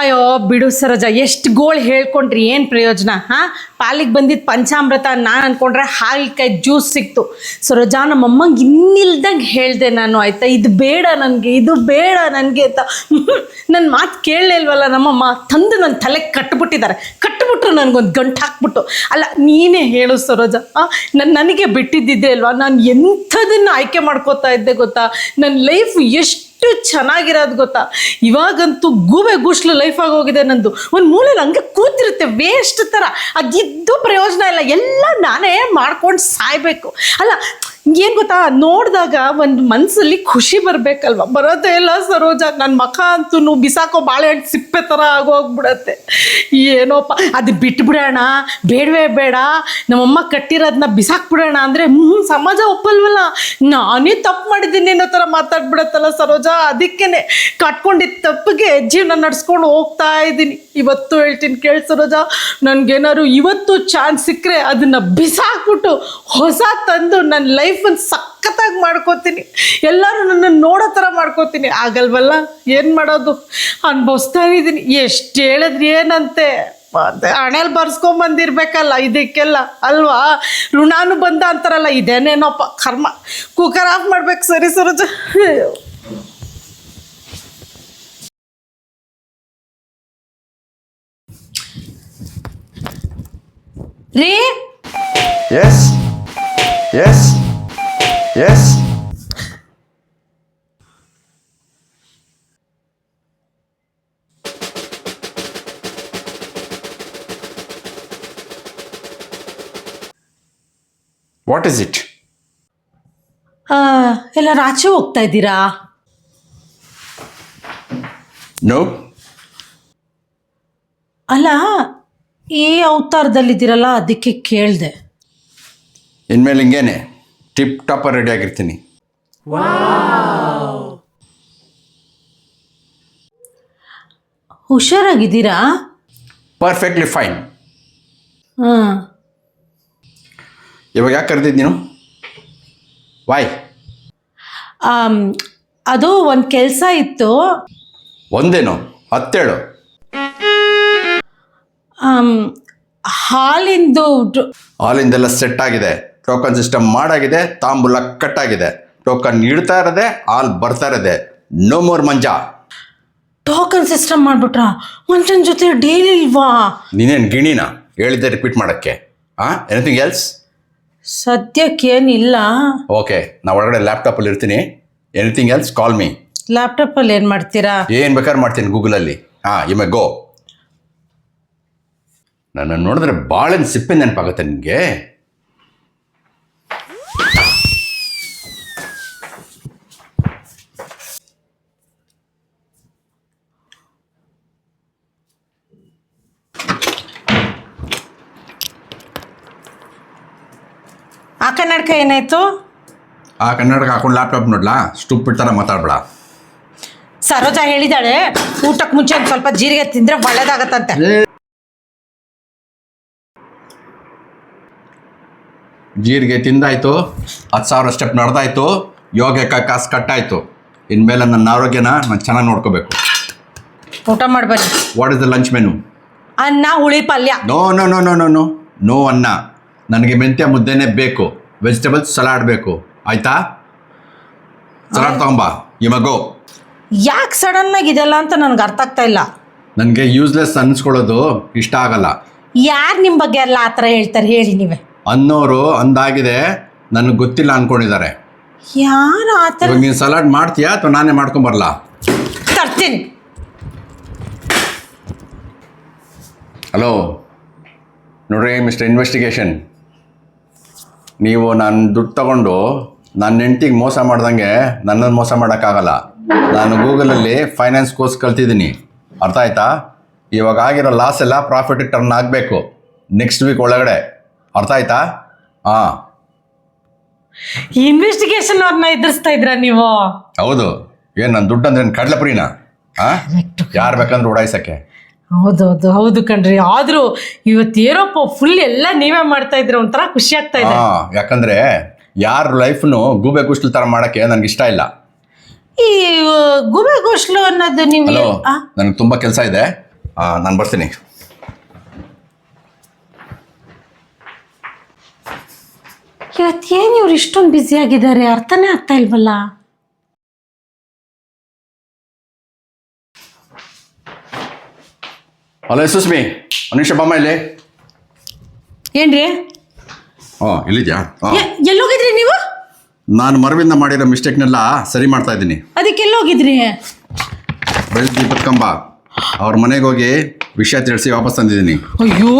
ಅಯ್ಯೋ, ಬಿಡು ಸರೋಜ, ಎಷ್ಟು ಗೋಳ್ ಹೇಳ್ಕೊಂಡ್ರಿ, ಏನು ಪ್ರಯೋಜನ, ಹಾಂ? ಪಾಲಿಗೆ ಬಂದಿದ್ದ ಪಂಚಾಮೃತ ನಾನು ಅನ್ಕೊಂಡ್ರೆ ಹಾಲಿಕಾಯಿ ಜ್ಯೂಸ್ ಸಿಕ್ತು. ಸರೋಜ ನಮ್ಮಮ್ಮಂಗೆ ಇನ್ನಿಲ್ದಂಗೆ ಹೇಳಿದೆ ನಾನು, ಆಯ್ತಾ? ಇದು ಬೇಡ ನನಗೆ, ಇದು ಬೇಡ ನನಗೆ ಅಂತ. ನನ್ನ ಮಾತು ಕೇಳಲಿಲ್ವಲ್ಲ ನಮ್ಮಮ್ಮ, ತಂದು ನನ್ನ ತಲೆಗೆ ಕಟ್ಬಿಟ್ಟಿದ್ದಾರೆ ಕಟ್ಬಿಟ್ರು ನನಗೊಂದು ಗಂಟು ಹಾಕ್ಬಿಟ್ಟು. ಅಲ್ಲ, ನೀನೇ ಹೇಳು ಸರೋಜ ನನ್ನ ನನಗೆ ಬಿಟ್ಟಿದ್ದಿದ್ದೆ ಅಲ್ವಾ ನಾನು ಎಂಥದನ್ನು ಆಯ್ಕೆ ಮಾಡ್ಕೋತಾ ಇದ್ದೆ ಗೊತ್ತಾ? ನನ್ನ ಲೈಫ್ ಎಷ್ಟು ಎಷ್ಟು ಚೆನ್ನಾಗಿರೋದು ಗೊತ್ತಾ? ಇವಾಗಂತೂ ಗೂಬೆ ಗುಷ್ಲು ಲೈಫ್ ಆಗೋಗಿದೆ ನಂದು. ಒಂದು ಮೂಲೆಯಲ್ಲಿ ಹಂಗೆ ಕೂತಿರುತ್ತೆ ವೇಸ್ಟ್ ಥರ ಅದಿದ್ದು ಪ್ರಯೋಜನ ಇಲ್ಲ. ಎಲ್ಲ ನಾನೇ ಮಾಡ್ಕೊಂಡು ಸಾಯ್ಬೇಕು. ಅಲ್ಲ ಏನು ಗೊತ್ತಾ? ನೋಡಿದಾಗ ಒಂದು ಮನಸ್ಸಲ್ಲಿ ಖುಷಿ ಬರಬೇಕಲ್ವ? ಬರೋದೇ ಇಲ್ಲ ಸರೋಜ ನನ್ನ ಮಖ ಅಂತೂ ಬಿಸಾಕೋ ಬಾಳೆಹಣ್ಣು ಸಿಪ್ಪೆ ಥರ ಆಗೋಗ್ಬಿಡತ್ತೆ. ಏನೋಪ್ಪ, ಅದು ಬಿಟ್ಬಿಡೋಣ, ಬೇಡವೇ ಬೇಡ. ನಮ್ಮಮ್ಮ ಕಟ್ಟಿರೋದನ್ನ ಬಿಸಾಕ್ಬಿಡೋಣ ಅಂದರೆ ಹ್ಞೂ ಸಮಾಜ ಒಪ್ಪಲ್ವಲ್ಲ? ನಾನೇ ತಪ್ಪು ಮಾಡಿದ್ದೀನಿ ಅನ್ನೋ ಥರ ಮಾತಾಡ್ಬಿಡತ್ತಲ್ಲ ಸರೋಜ? ಅದಕ್ಕೇನೆ ಕಟ್ಕೊಂಡಿದ್ದ ತಪ್ಪಿಗೆ ಜೀವನ ನಡೆಸ್ಕೊಂಡು ಹೋಗ್ತಾ ಇದ್ದೀನಿ. ಇವತ್ತು ಹೇಳ್ತೀನಿ ಕೇಳಿ ಸರೋಜ, ನನಗೇನಾದ್ರು ಇವತ್ತು ಚಾನ್ಸ್ ಸಿಕ್ಕರೆ ಅದನ್ನು ಬಿಸಾಕ್ಬಿಟ್ಟು ಹೊಸ ತಂದು ನನ್ನ ಲೈಫನ್ನು ಸಖತ್ತಾಗಿ ಮಾಡ್ಕೋತೀನಿ. ಎಲ್ಲರೂ ನನ್ನನ್ನು ನೋಡೋ ಥರ ಮಾಡ್ಕೋತೀನಿ. ಆಗಲ್ವಲ್ಲ? ಏನು ಮಾಡೋದು? ಅನುಭವಿಸ್ತಾ ಇದ್ದೀನಿ. ಎಷ್ಟು ಹೇಳಿದ್ರಿ ಏನಂತೆ? ಅಣೆಲ್ ಹಣೆಯಲ್ಲಿ ಬರ್ಸ್ಕೊಂಬಂದಿರ್ಬೇಕಲ್ಲ ಇದಕ್ಕೆಲ್ಲ. ಅಲ್ವಾ? ಋಣಾನು ಬಂದ ಅಂತಾರಲ್ಲ ಇದೇನೇನೋಪ್ಪ ಕರ್ಮ. ಕುಕ್ಕರ್ ಆಫ್ ಮಾಡ್ಬೇಕು. ಸರಿ ಸರೋಜ. ರೀ? Yes yes yes what is it ಎಲ್ಲರೂ ಎಲ್ಲ ರಾಚೆ ಹೋಗ್ತಾ ಇದ್ದೀರಾ? ನೋ ಅಲ್ಲ ಈ ಅವತಾರದಲ್ಲಿದ್ದೀರಲ್ಲ ಅದಕ್ಕೆ ಕೇಳಿದೆ. ಇನ್ಮೇಲೆ ಹಿಂಗೇನೆ ಟಿಪ್ ಟಾಪ ರೆಡಿ ಆಗಿರ್ತೀನಿ. ಹುಷಾರಾಗಿದ್ದೀರಾ? ಪರ್ಫೆಕ್ಟ್ಲಿ ಫೈನ್ ಹಾಂ. ಇವಾಗ ಯಾಕೆ ಕರೆದಿದ್ದು ನೀನು? ವಾಯ್ ಅದು ಒಂದು ಕೆಲಸ ಇತ್ತು. ಒಂದೇನು? ಹತ್ತೇಳು. ಆಮ್, ಹಾಲಿಂದು ಡ್- ಹಾಲಿಂದೆಲ್ಲ ಸೆಟ್ ಆಗಿದೆ. ಟೋಕನ್ ಸಿಸ್ಟಮ್ ಮಾಡಾಗಿದೆ ತಾಂಬೂಲ ಕಟ್ಟಾಗಿದೆ. ಟೋಕನ್ ಇಡ್ತಾ ಇರದೆ ಹಾಲ್ ಬರ್ತಾ ಇರದೆ. No more Manja. Token system ಮಾಡ್ಬಿಟ್ರಾ? ಮಂಜನ್ ಜೊತೆ ಡೀಲ್ ಇಲ್ವಾ? ನೀನೇನು ಗಿಣಿನ? ಹೇಳಿದ್ದೆ ರಿಪೀಟ್ ಮಾಡೋಕ್ಕೆ. ಹಾಂ ಎನಿಥಿಂಗ್ ಎಲ್ಸ್ ಸದ್ಯಕ್ಕೇನಿಲ್ಲ. ಓಕೆ ನಾ ಒಳಗಡೆ ಲ್ಯಾಪ್ಟಾಪಲ್ಲಿ ಇರ್ತೀನಿ. ಎನಿಥಿಂಗ್ ಎಲ್ಸ್ ಕಾಲ್ ಮೀ ಲ್ಯಾಪ್ಟಾಪಲ್ಲಿ ಏನು ಮಾಡ್ತೀರಾ? ಏನು ಬೇಕಾದ್ರೆ ಮಾಡ್ತೀನಿ ಗೂಗಲಲ್ಲಿ ಹಾಂ ಯು ಮೆ ಗೋ ನನ್ನ ನೋಡಿದ್ರೆ ಭಾಳ ಸಿಪ್ಪೆ ನೆನಪಾಗುತ್ತೆ ನಿನಗೆ. ಕನ್ನಡಕ ಏನಾಯ್ತು? ಆ ಕನ್ನಡಕ ಹಾಕೊಂಡು ಲ್ಯಾಪ್ಟಾಪ್ ನೋಡ್ಲಾ? ಸ್ಟೂಪಿಡ್ ಥರ ಮಾತಾಡ್ಬೇಡ. ಸರೋಜ ಹೇಳಿದಾಳೆ ಊಟಕ್ಕೆ ಮುಂಚೆ ಒಂದು ಸ್ವಲ್ಪ ಜೀರಿಗೆ ತಿಂದ್ರೆ ಒಳ್ಳೇದಾಗತ್ತಂತೆ. ಜೀರಿಗೆ ತಿಂದಾಯ್ತು ಹತ್ತು ಸಾವಿರ ಸ್ಟೆಪ್ ನಡೆದಾಯ್ತು ಯೋಗಕ್ಕೆ ಕಾಸು ಕಟ್ಟಾಯ್ತು. ಇನ್ಮೇಲೆ ನನ್ನ ಆರೋಗ್ಯನ ನಾನು ಚೆನ್ನಾಗಿ ನೋಡ್ಕೋಬೇಕು. ಊಟ ಮಾಡ್ಬೇಕು what is the lunch menu ಅನ್ನ ಹುಳಿ ಪಲ್ಯ. No no no no no no no ಅನ್ನ. ನನಗೆ ಮೆಂತ್ಯ ಮುದ್ದೆನೇ ಬೇಕು. ವೆಜಿಟೇಬಲ್ಸ್ ಸಲಾಡ್ ಬೇಕು. ಆಯ್ತಾ? ಸಲಾಡ್ ತಗೊಂಬಾ. ಇಮಗೋ ಯಾಕೆ ಸಡನ್ ಆಗಿ ಇದೆಲ್ಲ ಅಂತ ನನಗೆ ಅರ್ಥ ಆಗ್ತಾ ಇಲ್ಲ. ನನಗೆ ಯೂಸ್ಲೆಸ್ ಅನ್ಸ್ಕೊಳ್ಳೋದು ಇಷ್ಟ ಆಗಲ್ಲ. ಯಾರು ನಿಮ್ಮ ಬಗ್ಗೆ ಎಲ್ಲ ಆ ಥರ ಹೇಳ್ತಾರೆ ಹೇಳಿ ನೀವೇ. ಅನ್ನೋರು ಅಂದಾಗಿದೆ ನನಗೆ ಗೊತ್ತಿಲ್ಲ ಅನ್ಕೊಂಡಿದ್ದಾರೆ. ಯಾರು ಆ ಥರ ಇವಾಗ ನೀನು ಸಲಾಡ್ ಮಾಡ್ತೀಯಾ ಅಥವಾ ನಾನೇ ಮಾಡ್ಕೊಂಬರಲ್ಲ ತರ್ತೀನಿ. ಹಲೋ ನೋಡ್ರಿ ಮಿಸ್ಟರ್ ಇನ್ವೆಸ್ಟಿಗೇಷನ್ ನೀವು ನನ್ನ ದುಡ್ಡು ತಗೊಂಡು ನನ್ನ ಹೆಂಡ್ತಿಗೆ ಮೋಸ ಮಾಡ್ದಂಗೆ ನನ್ನನ್ನು ಮೋಸ ಮಾಡೋಕ್ಕಾಗಲ್ಲ. ನಾನು ಗೂಗಲಲ್ಲಿ ಫೈನಾನ್ಸ್ ಕೋರ್ಸ್ ಕಲ್ತಿದ್ದೀನಿ. ಅರ್ಥ ಆಯ್ತಾ? ಇವಾಗ ಆಗಿರೋ ಲಾಸ್ ಎಲ್ಲ ಪ್ರಾಫಿಟ್ ಟರ್ನ್ ಆಗಬೇಕು. ನೆಕ್ಸ್ಟ್ ವೀಕ್ ಒಳಗಡೆ. ಅರ್ಥ ಆಯ್ತಾ? ಹಾಂ. ಇನ್ವೆಸ್ಟಿಗೇಷನ್ ಅವ್ರನ್ನ ಎದುರಿಸ್ತಾ ಇದ್ರ ನೀವು? ಹೌದು. ಏನು ನನ್ನ ದುಡ್ಡು ಅಂದ್ರೆ ಕಡಲೆಪುರಿನಾ? ಹಾಂ? ಯಾರು ಬೇಕಂದ್ರೆ ಉಡಾಯಿಸಕ್ಕೆ. ಹೌದೌದು ಹೌದು ಕಣ್ರಿ. ಆದ್ರೂ ಇವತ್ತು ಏನಪ್ಪ ಫುಲ್ ಎಲ್ಲ ನೀವೇ ಮಾಡ್ತಾ ಇದ್ರೆ ಒಂಥರ ಖುಷಿ ಆಗ್ತಾ ಇದೆ. ಹಾ ಯಾಕಂದ್ರೆ ಯಾರ ಲೈಫ್ನು ಗೂಬೆ ಕುಶ್ಲು ತರ ಮಾಡಕ್ಕೆ ನನ್ಗೆ ಇಷ್ಟ ಇಲ್ಲ. ಈ ಗುಬೆ ಗೋಷ್ಲು ಅನ್ನೋದು ನೀವು ಆ? ನನಗೆ ತುಂಬಾ ಕೆಲಸ ಇದೆ. ನಾನು ಬರ್ತೀನಿ. ಇವತ್ತೇನು ಇವ್ರು ಇಷ್ಟೊಂದು ಬ್ಯುಸಿ ಆಗಿದ್ದಾರೆ? ಅರ್ಥನೇ ಆಗ್ತಾ ಇಲ್ವಲ್ಲ? ಹಲೋ ಸುಸ್ಮಿ ಅನೀಶ ಬಾಮ ಬಮ್ಮ ಇಲ್ಲಿ. ಏನ್ರಿ? ಹಾಂ ಇಲ್ಲಿದ್ಯಾ ಎಲ್ಲೋಗಿದ್ರಿ ನೀವು? ನಾನು ಮರವಿಂದ ಮಾಡಿರೋ ಮಿಸ್ಟೇಕ್ನೆಲ್ಲ ಸರಿ ಮಾಡ್ತಾ ಇದ್ದೀನಿ. ಅದಕ್ಕೆ ಎಲ್ಲೋಗಿದ್ರಿ? ಬೆಳಗ್ಗೆ ದೀಪದ ಕಂಬ. ಅವ್ರ ಮನೆಗೆ ಹೋಗಿ ವಿಷಯ ತಿಳಿಸಿ ವಾಪಸ್ ತಂದಿದ್ದೀನಿ. ಅಯ್ಯೋ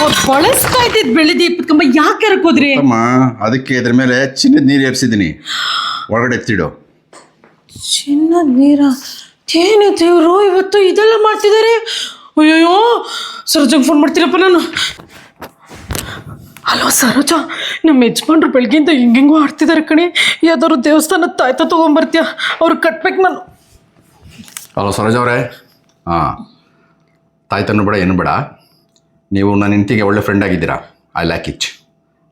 ಅವ್ರು ಬಳಸ್ತಾ ಇದ್ದಿದ್ ಬೆಳೆ ದೀಪದ ಕಂಬ ಯಾಕೆ ಹರ್ಕೋದ್ರಿ ಅಮ್ಮ ಅದಕ್ಕೆ ಇದ್ರ ಮೇಲೆ ಚಿನ್ನದ ನೀರು ಏರಿಸಿದ್ದೀನಿ. ಒಳಗಡೆ ಎತ್ತಿಡು. ಚಿನ್ನದ ನೀರ? ಏನು ದೇವ್ರು ಇವತ್ತು ಇದೆಲ್ಲ ಮಾಡ್ತಿದ್ದಾರೆ ಅಯ್ಯೋ ಸರೋಜಂಗೆ ಫೋನ್ ಮಾಡ್ತೀರಪ್ಪ ನಾನು. ಹಲೋ ಸರೋಜ ನಮ್ಮ ಯಜಮಾನ್ರು ಬೆಳಗ್ಗೆಯಿಂದ ಹಿಂಗೆಂಗೋ ಆಡ್ತಿದ್ದಾರೆ ಕಣಿ. ಯಾವ್ದಾದ್ರು ದೇವಸ್ಥಾನದ ತಾಯ್ತ ತೊಗೊಂಬರ್ತೀಯ? ಅವ್ರು ಕಟ್ಬೇಕು ನಾನು. ಹಲೋ ಸರೋಜ ಅವರೇ. ಹಾಂ ತಾಯ್ತನ್ನು ಬೇಡ, ಏನು ಬೇಡ. ನೀವು ನನ್ನ ಹೆಂಡತಿಗೆ ಒಳ್ಳೆ ಫ್ರೆಂಡ್ ಆಗಿದ್ದೀರಾ? ಐ ಲ್ಯಾಕ್ ಇಚ್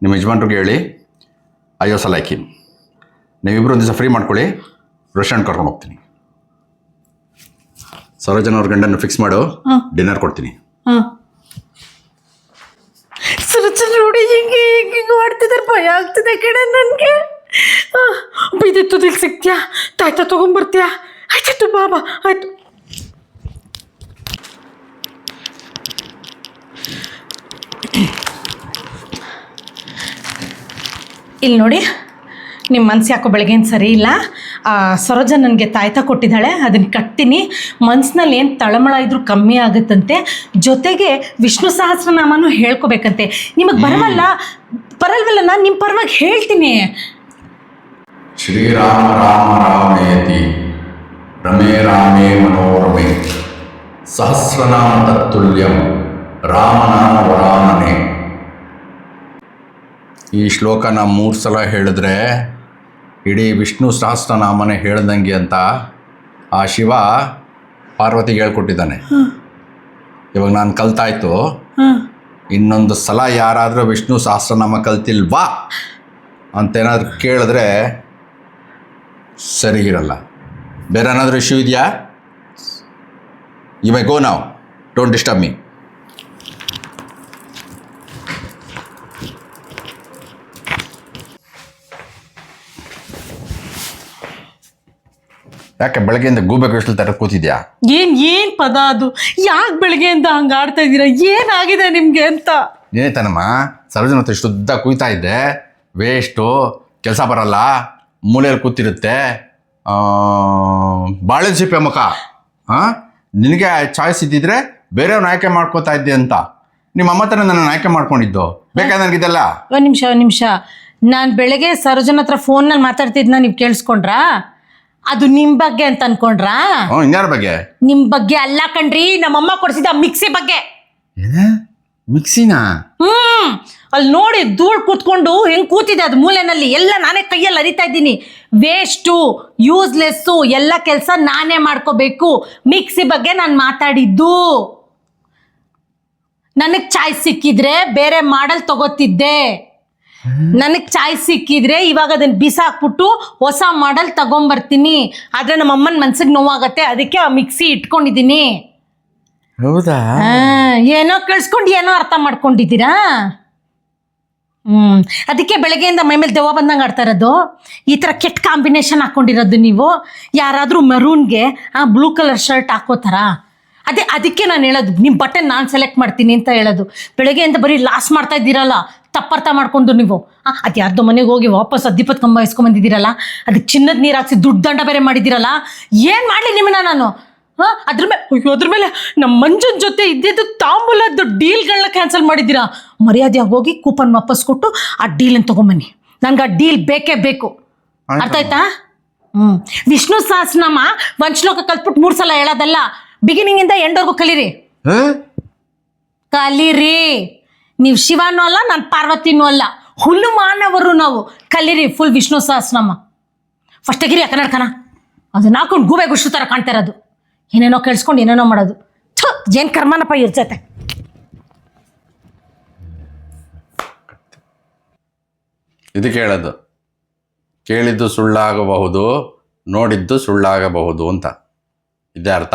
ನಿಮ್ಮ ಯಜಮಾನ್ರಿಗೆ ಹೇಳಿ ಅಯ್ಯೋ ಸಲಾಕಿ ನೀವಿಬ್ಬರು ಒಂದು ದಿವಸ ಫ್ರೀ ಮಾಡ್ಕೊಳ್ಳಿ ರೆಸ್ಟೋರೆಂಟ್ ಕರ್ಕೊಂಡು ಹೋಗ್ತೀನಿ. ಸರೋಜನ್ ಅವ್ರ ಗಂಡನ್ನು ಫಿಕ್ಸ್ ಮಾಡು. ಡಿನ್ನರ್ ಕೊಡ್ತೀನಿ. ಹಾಂ. ಸರೋಜ ನೋಡಿ ಹಿಂಗೆ ಹಿಂಗೆ ಮಾಡ್ತಿದ್ದಾರೆ ಭಯ ಆಗ್ತಿದೆ ಕಡೆ ನನಗೆ. ಬೈದೆತ್ತುದಿಲ್ ಸಿಗ್ತೀಯಾ ತಾಯ್ತ ತೊಗೊಂಬರ್ತೀಯಾ? ಆಯ್ತು ಬಾಬಾ ಆಯ್ತು. ಇಲ್ಲಿ ನೋಡಿ ನಿಮ್ಮ ಮನ್ಸು ಯಾಕೋ ಬೆಳಗ್ಗೆನ ಸರಿ ಇಲ್ಲ? ಸರೋಜ ನನಗೆ ತಾಯ್ತ ಕೊಟ್ಟಿದ್ದಾಳೆ. ಅದನ್ನು ಕಟ್ತೀನಿ. ಮನ್ಸಿನಲ್ಲಿ ಏನು ತಳಮಳ ಇದ್ರೂ ಕಮ್ಮಿ ಆಗುತ್ತಂತೆ. ಜೊತೆಗೆ ವಿಷ್ಣು ಸಹಸ್ರನಾಮನೂ ಹೇಳ್ಕೊಬೇಕಂತೆ. ನಿಮಗೆ ಬರವಲ್ಲ? ಬರಲ್ವಲ್ಲ ನಾನು ನಿಮ್ಮ ಪರವಾಗಿ ಹೇಳ್ತೀನಿ. ಶ್ರೀರಾಮ ರಾಮ ರಾಮಯತಿ. ರಮೇ ರಾಮೇ ಮನೋರಮೆ. ಸಹಸ್ರನಾಮ ತತ್ತುಲ್ಯಂ. ರಾಮನಾಮ ವರಾಮನೆ ಈ ಶ್ಲೋಕನ ಮೂರು ಸಲ ಹೇಳಿದ್ರೆ ಇಡೀ ವಿಷ್ಣು ಸಹಸ್ರನಾಮನೇ ಹೇಳ್ದಂಗೆ ಅಂತ ಆ ಶಿವ ಪಾರ್ವತಿಗೆ ಹೇಳ್ಕೊಟ್ಟಿದ್ದಾನೆ. ಇವಾಗ ನಾನು ಕಲ್ತಾಯ್ತು. ಇನ್ನೊಂದು ಸಲ ಯಾರಾದರೂ ವಿಷ್ಣು ಸಹಸ್ರನಾಮ ಕಲ್ತಿಲ್ವಾ? ಅಂತೇನಾದ್ರೂ ಕೇಳಿದ್ರೆ ಸರಿಗಿರಲ್ಲ. ಬೇರೆ ಏನಾದರೂ ಇಶ್ಯೂ ಇದೆಯಾ? ಯು ಮೈ ಗೋ ನಾವು ಡೋಂಟ್ ಡಿಸ್ಟರ್ಬ್ ಮೀ ಯಾಕೆ ಬೆಳಗ್ಗೆಯಿಂದ ಗೂಬೆ ಕೃಷ್ಣ ತರ ಕೂತಿದ್ಯಾ? ಏನ್ ಏನ್ ಪದ ಅದು? ಯಾಕೆ ಬೆಳಗ್ಗೆಯಿಂದ ಹಂಗ ಆಡ್ತಾ ಇದ್ದೀರಾ? ಏನಾಗಿದೆ ನಿಮಗೆ ಅಂತ? ಏನಾಯ್ತಾನಮ್ಮ ಸರೋಜನ ಹತ್ರ ಶುದ್ಧ ಕುಯ್ತಾ ಇದ್ದೆ. ವೇಸ್ಟು ಕೆಲಸ ಬರಲ್ಲ ಮೂಲೆಯಲ್ಲಿ ಕೂತಿರುತ್ತೆ. ಬಾಳೆ ಸಿಪ್ಪೆ ಮುಖ. ಹಾಂ ನಿನಗೆ ಚಾಯ್ಸ್ ಇದ್ದಿದ್ರೆ ಬೇರೆಯವ್ರನ್ನ ಆಯ್ಕೆ ಮಾಡ್ಕೋತಾ ಇದ್ದೆ ಅಂತ. ನಿಮ್ಮ ಅಮ್ಮ ಹತ್ರ ನನ್ನ ಆಯ್ಕೆ ಮಾಡ್ಕೊಂಡಿದ್ದು. ಬೇಕಾದ ನನಗಿದೆಲ್ಲ? ಒಂದು ನಿಮಿಷ ಒಂದು ನಿಮಿಷ. ನಾನು ಬೆಳಗ್ಗೆ ಸರೋಜನ ಹತ್ರ ಫೋನಲ್ಲಿ ಮಾತಾಡ್ತಿದ್ನ ನೀವು ಕೇಳಿಸ್ಕೊಂಡ್ರಾ? ಅದು ನಿಮ್ಮ ಬಗ್ಗೆ ಅಂತ ಅನ್ಕೊಂಡ್ರಾ? ಹ್ಞೂ ಇನ್ಯಾರ ಬಗ್ಗೆ? ನಿಮ್ಮ ಬಗ್ಗೆ ಅಲ್ಲ ಕಣ್ರಿ ನಮ್ಮಮ್ಮ ಕೊಡಿಸಿದ ಮಿಕ್ಸಿ ಬಗ್ಗೆ. ಏನೇ? ಮಿಕ್ಸಿನಾ? ಹ್ಮ್ ಅಲ್ಲಿ ನೋಡಿ ಧೂಳ್ ಕೂತ್ಕೊಂಡು ಹೆಂಗ್ ಕೂತಿದೆ ಅದು ಮೂಲೆನಲ್ಲಿ. ಎಲ್ಲ ನಾನೇ ಕೈಯಲ್ಲಿ ಅರಿತಾ ಇದ್ದೀನಿ. ವೇಸ್ಟು ಯೂಸ್ಲೆಸ್ಸು ಎಲ್ಲ ಕೆಲಸ ನಾನೇ ಮಾಡ್ಕೋಬೇಕು. ಮಿಕ್ಸಿ ಬಗ್ಗೆ ನಾನು ಮಾತಾಡಿದ್ದು. ನನಗೆ ಚಾಯ್ಸ್ ಸಿಕ್ಕಿದ್ರೆ ಬೇರೆ ಮಾಡಲ್ ತಗೋತಿದ್ದೆ. ನನಗೆ ಚಾಯ್ಸ್ ಸಿಕ್ಕಿದ್ರೆ ಇವಾಗ ಅದನ್ನ ಬಿಸಾಕ್ಬಿಟ್ಟು ಹೊಸ ಮಾಡಲ್ ತಗೊಂಬರ್ತೀನಿ. ಆದ್ರೆ ನಮ್ಮ ಅಮ್ಮನ ಮನ್ಸಿಗೆ ನೋವಾಗತ್ತೆ ಅದಕ್ಕೆ ಆ ಮಿಕ್ಸಿ ಇಟ್ಕೊಂಡಿದ್ದೀನಿ ಹೌದಾ? ಆ, ಏನೋ ಕೇಳಿಸ್ಕೊಂಡು ಏನೋ ಅರ್ಥ ಮಾಡ್ಕೊಂಡಿದ್ದೀರಾ? ಹ್ಮ್ ಅದಕ್ಕೆ ಬೆಳಗ್ಗೆಯಿಂದ ಮೈ ಮೇಲೆ ದೆವ್ವ ಬಂದಂಗೆ ಆಡ್ತಾ ಇರೋದು. ಈ ಥರ ಕೆಟ್ಟ ಕಾಂಬಿನೇಷನ್ ಹಾಕೊಂಡಿರೋದು ನೀವು. ಯಾರಾದರೂ ಮರೂನ್ಗೆ ಆ ಬ್ಲೂ ಕಲರ್ ಶರ್ಟ್ ಹಾಕೋತಾರ ಅದೇ ಅದಕ್ಕೆ ನಾನು ಹೇಳೋದು ನಿಮ್ಮ ಬಟ್ಟೆ ನಾನು ಸೆಲೆಕ್ಟ್ ಮಾಡ್ತೀನಿ ಅಂತ ಹೇಳೋದು. ಅಂತ ಬರೀ ಲಾಸ್ ಮಾಡ್ತಾ ಇದ್ದೀರಲ್ಲ ತಪ್ಪರ್ಥ ಮಾಡ್ಕೊಂಡು ನೀವು. ಅದು ಯಾರ್ದೋ ಮನೆಗೆ ಹೋಗಿ ವಾಪಸ್ ಅದ್ದಿಪತ್ ಕಂಬ ಇಸ್ಕೊಂಬಂದಿದ್ದೀರಲ್ಲ ಅದಕ್ಕೆ ಚಿನ್ನದ ನೀರು ಹಾಕ್ಸಿ ದುಡ್ಡು ದಂಡ ಬೇರೆ ಮಾಡಿದ್ದೀರಲ್ಲ ಏನು ಮಾಡಲಿ ನಿಮ್ಮನ್ನ ನಾನು? ಹಾಂ ಅದ್ರ ಮೇಲೆ ಅಯ್ಯೋ ಅದ್ರ ಮೇಲೆ ನಮ್ಮ ಮಂಜನ್ ಜೊತೆ ಇದ್ದಿದ್ದು ತಾಂಬೂಲದ್ದು ಡೀಲ್ಗಳನ್ನ ಕ್ಯಾನ್ಸಲ್ ಮಾಡಿದ್ದೀರಾ? ಮರ್ಯಾದೆಯಾಗಿ ಹೋಗಿ ಕೂಪನ್ ವಾಪಸ್ ಕೊಟ್ಟು ಆ ಡೀಲನ್ನು ತೊಗೊಂಬನ್ನಿ. ನನಗೆ ಆ ಡೀಲ್ ಬೇಕೇ ಬೇಕು. ಅರ್ಥ ಆಯ್ತಾ? ಹ್ಞೂ ವಿಷ್ಣು ಸಹಸ್ರನಾಮ ವಂಶ್ಲೋಕ ಶ್ಲೋಕ ಕಲ್ತ್ಬಿಟ್ಟು ಮೂರು ಸಲ ಹೇಳೋದಲ್ಲ? ಬಿಗಿನಿಂಗಿಂದ ಎಂಡವರೆಗೂ ಕಲೀರಿ. ಹೇ? ಕಲೀರಿ. ನೀವು ಶಿವನು ಅಲ್ಲ ನಾನು ಪಾರ್ವತಿನೂ ಅಲ್ಲ. ಹುಲ್ಲು ಮಾನವರು ನಾವು. ಕಲೀರಿ ಫುಲ್ ವಿಷ್ಣು ಸಹಸ್ರನಾಮ. ಫಸ್ಟ್ ತೆಗಿರಿ ಆ ಕನ್ನಡಕನ. ಅದನ್ನ ಹಾಕೊಂಡು ಗೂಬೆ ಗುಷ್ಟು ಥರ ಕಾಣ್ತಾ ಇರೋದು. ಏನೇನೋ ಕೇಳಿಸ್ಕೊಂಡು ಏನೇನೋ ಮಾಡೋದು. ಥು ಏನು ಕರ್ಮನಪ್ಪ ಇರ್ಜತೆ ಇದು ಕೇಳೋದು. ಕೇಳಿದ್ದು ಸುಳ್ಳಾಗಬಹುದು ನೋಡಿದ್ದು ಸುಳ್ಳಾಗಬಹುದು ಅಂತ. ಇದೇ ಅರ್ಥ.